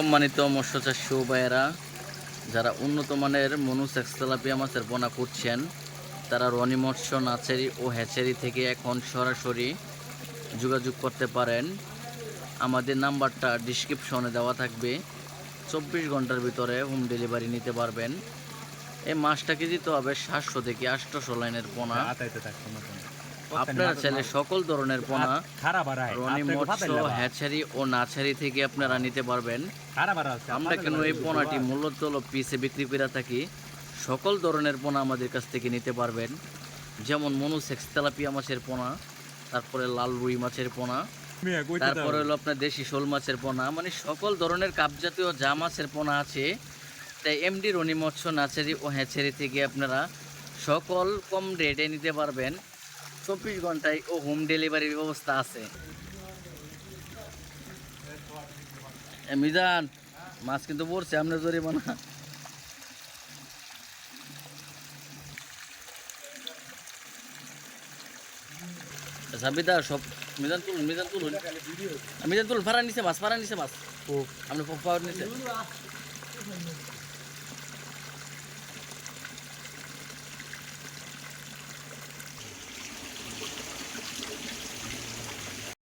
সম্মানিত মৎস্য চাষী ভাইয়েরা যারা উন্নত মানের মনুসেক্স তেলাপিয়া মাছের পোনা করছেন তারা রনি মৎস্য, নাচেরি ও হ্যাচেরি থেকে এখন সরাসরি যোগাযোগ করতে পারেন। আমাদের নাম্বারটা ডিসক্রিপশনে দেওয়া থাকবে। চব্বিশ ঘণ্টার ভিতরে হোম ডেলিভারি নিতে পারবেন। এই মাছটা কেজি তো হবে সাতশো থেকে আটশোশো লাইনের পোনা আপনারা চাইলে সকল ধরনের পোনা রনি মৎস্য হ্যাচারি ও নাচারি থেকে আপনারা নিতে পারবেন। আমরা কেন এই পোনাটি মূলত পিসে বিক্রি করে থাকি সকল ধরনের পোনা আমাদের কাছ থেকে নিতে পারবেন। যেমন মনুসেক্স তেলাপিয়া মাছের পোনা তারপরে লাল রুই মাছের পোনা। তারপরে হলো আপনার দেশি শোল মাছের পোনা মানে সকল ধরনের কাপ জাতীয় যা মাছের পোনা আছে তাই এমডি রনি মৎস্য নাচেরি ও হ্যাচেরি থেকে আপনারা সকল কম রেটে নিতে পারবেন। চব্বিশ ঘন্টায় ও হোম ডেলিভারির ব্যবস্থা আছে। মিজান মাছ কিন্তু পড়ছে আপনার জরিমানা সাবিদা সব মিজান তুলুন মিজান তুলুন। ফারা নিছে মাছ ফারা নিছে মাছ। ও, আপনি পাওয়ার নিছে।